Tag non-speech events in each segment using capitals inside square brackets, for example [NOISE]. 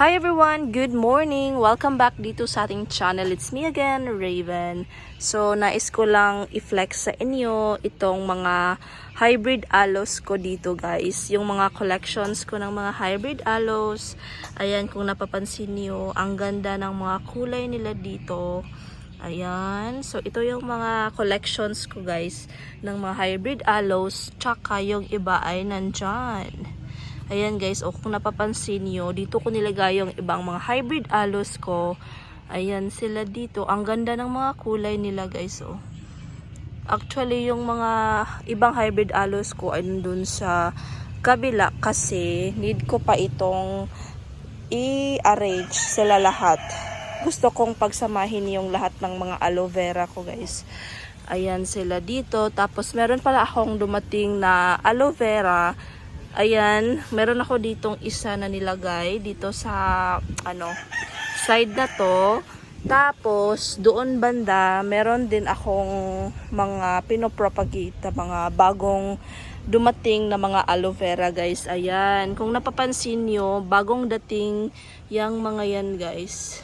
Hi everyone! Good morning! Welcome back dito sa ating channel. It's me again, Raven. So, nais ko lang i-flex sa inyo itong mga hybrid aloes ko dito guys. Yung mga collections ko ng mga hybrid aloes. Ayan, kung napapansin nyo, ang ganda ng mga kulay nila dito. Ayan. So, ito yung mga collections ko guys ng mga hybrid aloes. Tsaka yung iba ay nandyan. Ayan guys, o kung napapansin nyo, dito ko nilagay yung ibang mga hybrid aloes ko. Ayan sila dito. Ang ganda ng mga kulay nila guys, oh. Actually, yung mga ibang hybrid aloes ko ay nandun sa kabila kasi need ko pa itong i-arrange sila lahat. Gusto kong pagsamahin yung lahat ng mga aloe vera ko guys. Ayan sila dito. Tapos meron pala akong dumating na aloe vera Ayan, meron ako ditong isa na nilagay dito sa ano side na to. Tapos doon banda, meron din akong mga pinopropagate mga bagong dumating na mga aloe vera guys. Ayan, kung napapansin nyo, bagong dating yung mga yan guys.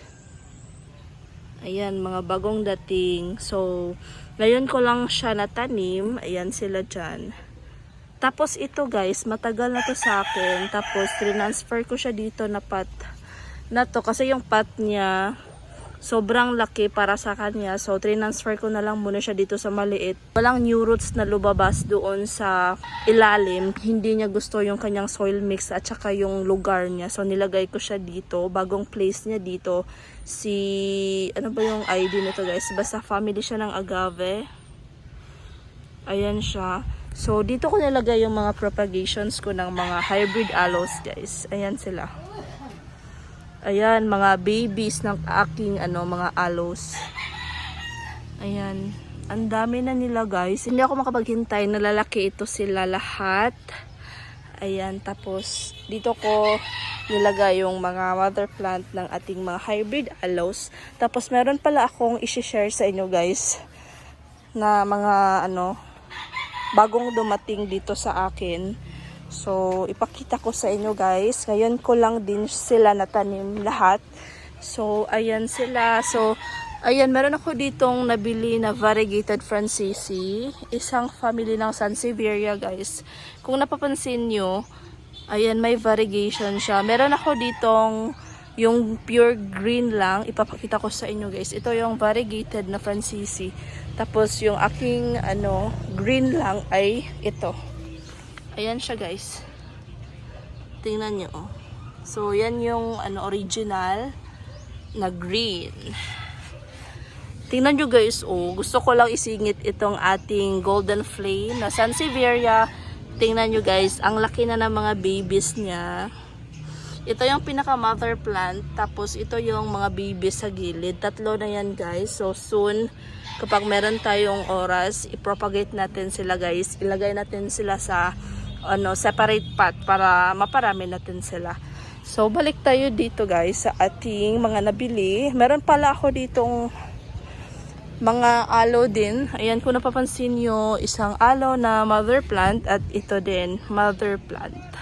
Ayan, mga bagong dating. So, ngayon ko lang siya natanim. Ayan sila dyan. Tapos ito guys, matagal na to sa akin. Tapos transfer ko siya dito na pot na to kasi yung pot niya sobrang laki para sa kanya. So transfer ko na lang muna siya dito sa maliit. Walang new roots na lumabas doon sa ilalim. Hindi niya gusto yung kanyang soil mix at saka yung lugar niya. So nilagay ko siya dito. Bagong place niya dito. Si ano ba yung ID nito guys? Basta family siya ng agave. Ayan siya. So, dito ko nilagay yung mga propagations ko ng mga hybrid aloes, guys. Ayan sila. Ayan, mga babies ng aking, ano, mga aloes. Ayan. Ang dami na nila, guys. Hindi ako makapaghintay. Nalalaki ito sila lahat. Ayan, tapos, dito ko nilagay yung mga mother plant ng ating mga hybrid aloes. Tapos, meron pala akong isi-share sa inyo, guys, na mga, ano, bagong dumating dito sa akin. So, ipakita ko sa inyo guys. Ngayon ko lang din sila natanim lahat. So, ayan sila. So, ayan, meron ako ditong nabili na variegated Francisi. Isang family ng Sansevieria guys. Kung napapansin nyo, ayan, may variegation siya. Meron ako ditong yung pure green lang, ipapakita ko sa inyo guys. Ito yung variegated na Francisi. Tapos yung aking ano, green lang ay ito. Ayan siya guys. Tingnan nyo. Oh. So yan yung ano, original na green. Tingnan nyo guys, oh, gusto ko lang isingit itong ating golden flame na Sansevieria. Tingnan nyo guys, ang laki na ng mga babies niya. Ito yung pinaka mother plant. Tapos ito yung mga babies sa gilid. Tatlo na yan guys. So soon, kapag meron tayong oras, ipropagate natin sila guys. Ilagay natin sila sa ano, separate pot para maparami natin sila. So balik tayo dito guys sa ating mga nabili. Meron pala ako ditong mga aloe din. Ayan, kung napapansin nyo, isang aloe na mother plant at ito din, mother plant.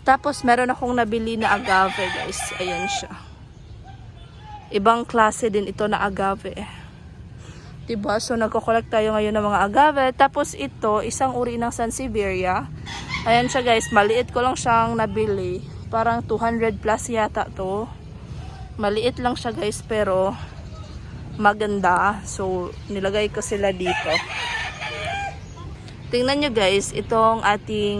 Tapos, meron akong nabili na agave, guys. Ayan siya. Ibang klase din ito na agave. Diba? So, nagko-collect tayo ngayon ng mga agave. Tapos, ito, isang uri ng Sansevieria. Ayan siya, guys. Maliit ko lang siyang nabili. Parang 200 plus yata to. Maliit lang siya, guys. Pero, maganda. So, nilagay ko sila dito. Tingnan nyo, guys. Itong ating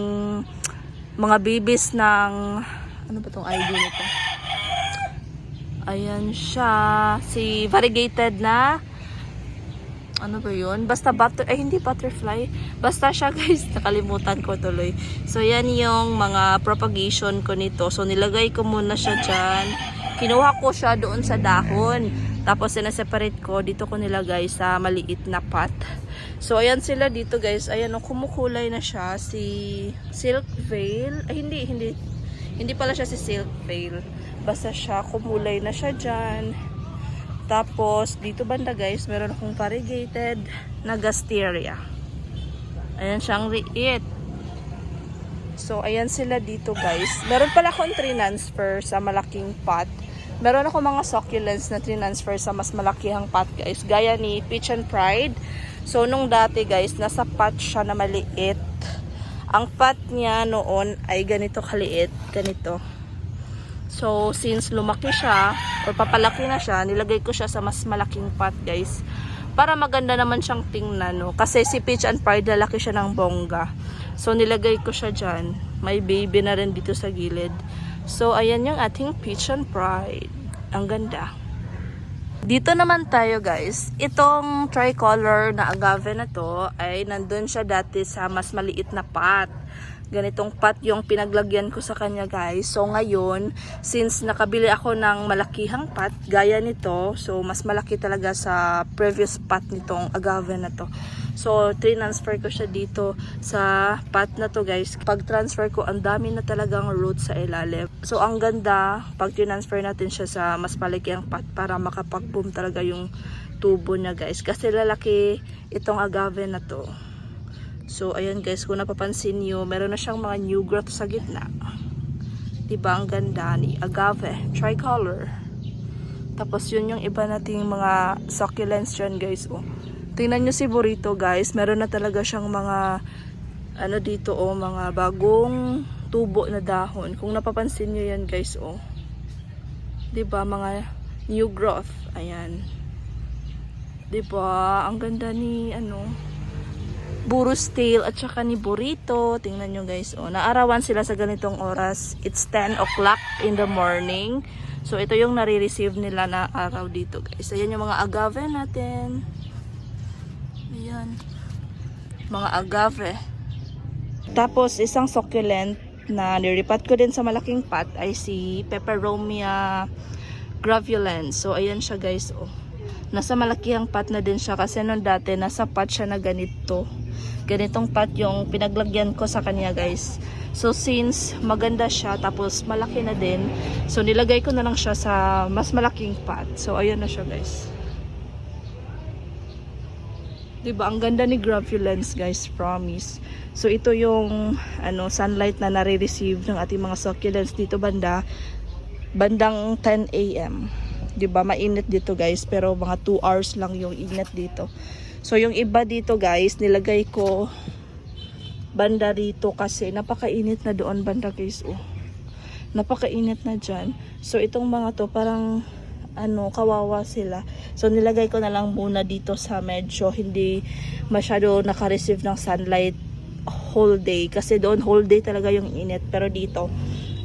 mga babies ng ano ba tong ID nito? Ayan siya. Si variegated na ano ba yun? Basta butter, ay hindi butterfly. Basta siya [LAUGHS] guys, nakalimutan ko tuloy. So yan yung mga propagation ko nito. So nilagay ko muna siya dyan. Kinuha ko siya doon sa dahon. Tapos sinaseparate ko, dito ko nilagay sa maliit na pot. So ayan sila dito guys. Ayan, oh, kumukulay na siya. Si Silk Veil. Ay hindi, hindi. Hindi pala siya si Silk Veil. Basta siya, kumulay na siya dyan. Tapos, dito banda guys, meron akong variegated na gasteria. Ayan siyang liit. So, ayan sila dito guys. Meron pala akong transfer sa malaking pot. Meron ako mga succulents na transfer sa mas malakihang pot guys. Gaya ni Peach and Pride. So, nung dati guys, nasa pot siya na maliit. Ang pot niya noon ay ganito kaliit. Ganito. So, since lumaki siya, or papalaki na siya, nilagay ko siya sa mas malaking pot, guys. Para maganda naman siyang tingnan, no? Kasi si Peach and Pride, lalaki siya ng bongga. So, nilagay ko siya dyan. May baby na rin dito sa gilid. So, ayan yung ating Peach and Pride. Ang ganda. Dito naman tayo guys. Itong tricolor na agave na to ay nandun siya dati sa mas maliit na pot. Ganitong pot yung pinaglagyan ko sa kanya guys. So ngayon, since nakabili ako ng malakihang pot, gaya nito, so mas malaki talaga sa previous pot nitong agave na to. So, transfer ko siya dito sa pot na to guys. Pag transfer ko, ang dami na talagang roots sa ilalim. So, ang ganda, pag transfer natin siya sa mas malaking pot para makapag-boom talaga yung tubo niya guys. Kasi lalaki itong agave na to. So, ayan guys, kung napapansin nyo, meron na siyang mga new growth sa gitna. Diba, ang ganda ni agave, tricolor. Tapos, yun yung iba nating mga succulents dyan guys, oh. Tingnan nyo si Burrito guys, meron na talaga siyang mga ano dito oh, mga bagong tubo na dahon. Kung napapansin nyo yan guys oh. 'Di ba mga new growth. Ayan. 'Di ba? Ang ganda ni ano Burro's tail at saka ni Burrito. Tingnan nyo guys oh. Naarawan sila sa ganitong oras. It's 10 o'clock in the morning. So ito yung nare-receive nila na araw dito guys. Ayan yung mga agave natin. Ayan. Mga agave. Tapos, isang succulent na niripat ko din sa malaking pot ay si Peperomia gravulens. So, ayan siya guys. Oh. Nasa malakihang pot na din siya kasi nung dati nasa pot siya na ganito. Ganitong pot yung pinaglagyan ko sa kanya guys. So, since maganda siya tapos malaki na din, so nilagay ko na lang siya sa mas malaking pot. So, ayan na siya guys. 'Di ba? Ang ganda ni Gravulence, guys, promise. So ito yung ano sunlight na nare-receive ng ating mga succulents dito banda bandang 10 AM. 'Di ba? Mainit dito, guys, pero mga 2 hours lang yung init dito. So yung iba dito, guys, nilagay ko banda rito kasi napakainit na doon banda, guys. Oh. Napakainit na diyan. So itong mga to parang ano, kawawa sila. So, nilagay ko na lang muna dito sa medyo hindi masyado naka-receive ng sunlight whole day. Kasi doon whole day talaga yung init. Pero dito,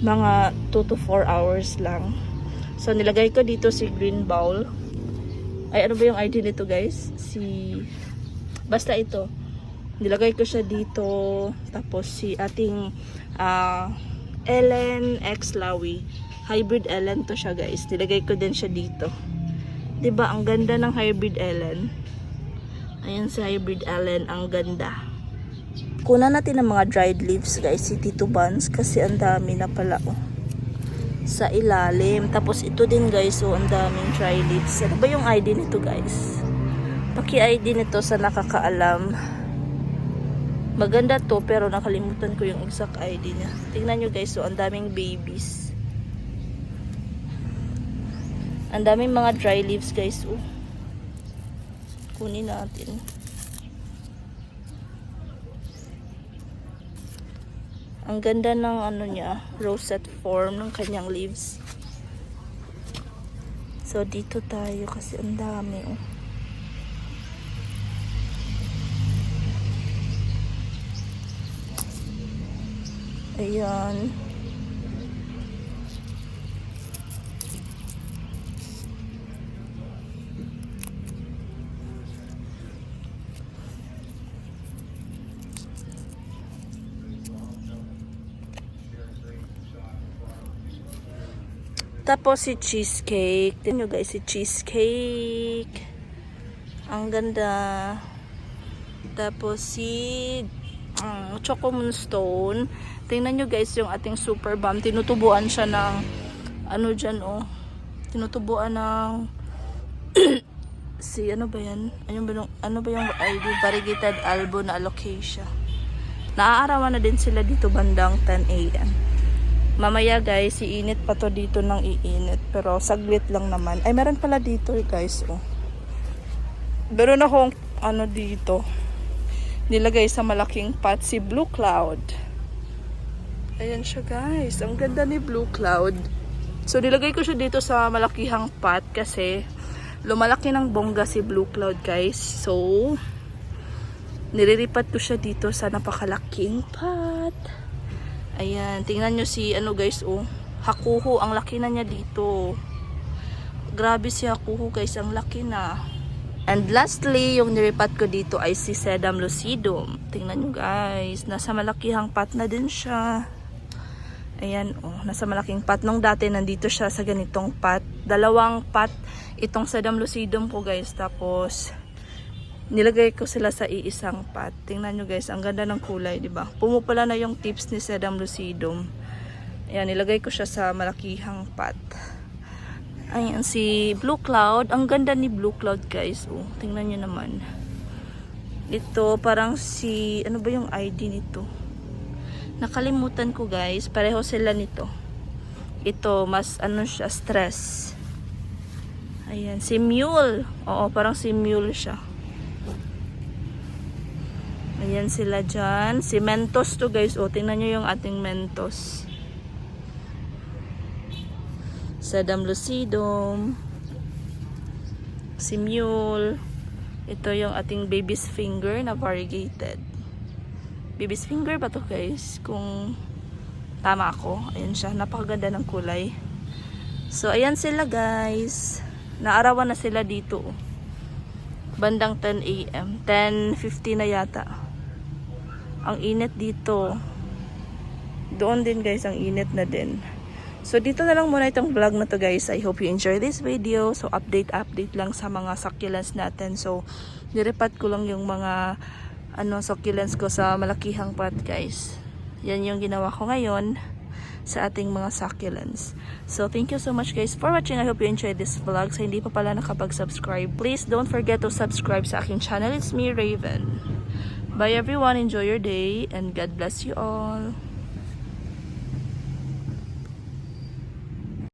mga 2 to 4 hours lang. So, nilagay ko dito si green bowl. Ay, ano ba yung ID nito guys? Si... Basta ito. Nilagay ko siya dito. Tapos si ating ah, Ellen X Lawi hybrid Ellen to siya guys. Nilagay ko din siya dito. 'Di ba Ang ganda ng hybrid Ellen. Ayan si hybrid Ellen. Ang ganda. Kunan natin ng mga dried leaves guys. Si Tito Buns. Kasi ang dami na pala oh. Sa ilalim. Tapos ito din guys. So ang daming leaves. Ano ba yung ID nito guys? Paki-ID nito sa nakakaalam. Maganda to pero nakalimutan ko yung exact ID niya. Tingnan nyo guys. So ang daming babies. Ang daming mga dry leaves guys. Oh. Kunin natin. Ang ganda ng ano niya, rosette form ng kanyang leaves. So dito tayo kasi ang dami oh. Ayan. Tapos si cheesecake. Tingnan nyo guys, si cheesecake. Ang ganda. Tapos si um, Choco Moonstone. Tingnan nyo guys yung ating super bomb. Tinutubuan siya ng ano dyan oh. Tinutubuan ng [CLEARS THROAT] si ano ba yan? Ano ba yung, ano ba yung ID? Variegated Albo na alocasia. Naaarawan na din sila dito bandang 10 a.m. Mamaya guys, iinit pa to dito ng iinit. Pero saglit lang naman. Ay, meron pala dito eh, guys. Oh. Meron akong ano dito. Nilagay sa malaking pot si Blue Cloud. Ayan siya guys. Ang ganda ni Blue Cloud. So nilagay ko siya dito sa malakihang pot kasi lumalaki ng bongga si Blue Cloud guys. So nililipat ko siya dito sa napakalaking pot. Ayan, tingnan nyo si ano guys oh. Hakuho, ang laki na niya dito. Grabe si Hakuho guys, ang laki na. And lastly, yung niripat ko dito ay si Sedam lucidum. Tingnan nyo guys, nasa malakihang pot na din siya. Ayan, oh, nasa malaking pot. Nung dati, nandito siya sa ganitong pot. Dalawang pot itong Sedam lucidum ko guys. Tapos, nilagay ko sila sa iisang pot. Tingnan nyo guys, ang ganda ng kulay, di ba? Pumupula na yung tips ni Sedam lucidum. Ayan, nilagay ko siya sa malakihang pot. Ayan, si Blue Cloud. Ang ganda ni Blue Cloud, guys. Oh, tingnan nyo naman. Ito, parang si... Ano ba yung ID nito? Nakalimutan ko, guys. Pareho sila nito. Ito, mas ano siya, stress. Ayan, si Mule. Oo, parang si Mule siya. Ayan sila dyan. Si Mentos to, guys. O, tingnan nyo yung ating Mentos. Sadam Lucidum, si Mule, ito yung ating baby's finger na variegated. Baby's finger ba to guys? Kung tama ako. Ayan siya. Napakaganda ng kulay. So, ayan sila guys. Naarawan na sila dito. oh. Bandang 10 a.m. 10.50 na yata. Ang init dito. Doon din guys, ang init na din. So, dito na lang muna itong vlog na to guys. I hope you enjoy this video. So, update-update lang sa mga succulents natin. So, nirepat ko lang yung mga ano, succulents ko sa malakihang pot guys. Yan yung ginawa ko ngayon sa ating mga succulents. So, thank you so much guys for watching. I hope you enjoyed this vlog. Sa hindi pa pala nakapag-subscribe, please don't forget to subscribe sa aking channel. It's me, Raven. Bye everyone. Enjoy your day and God bless you all.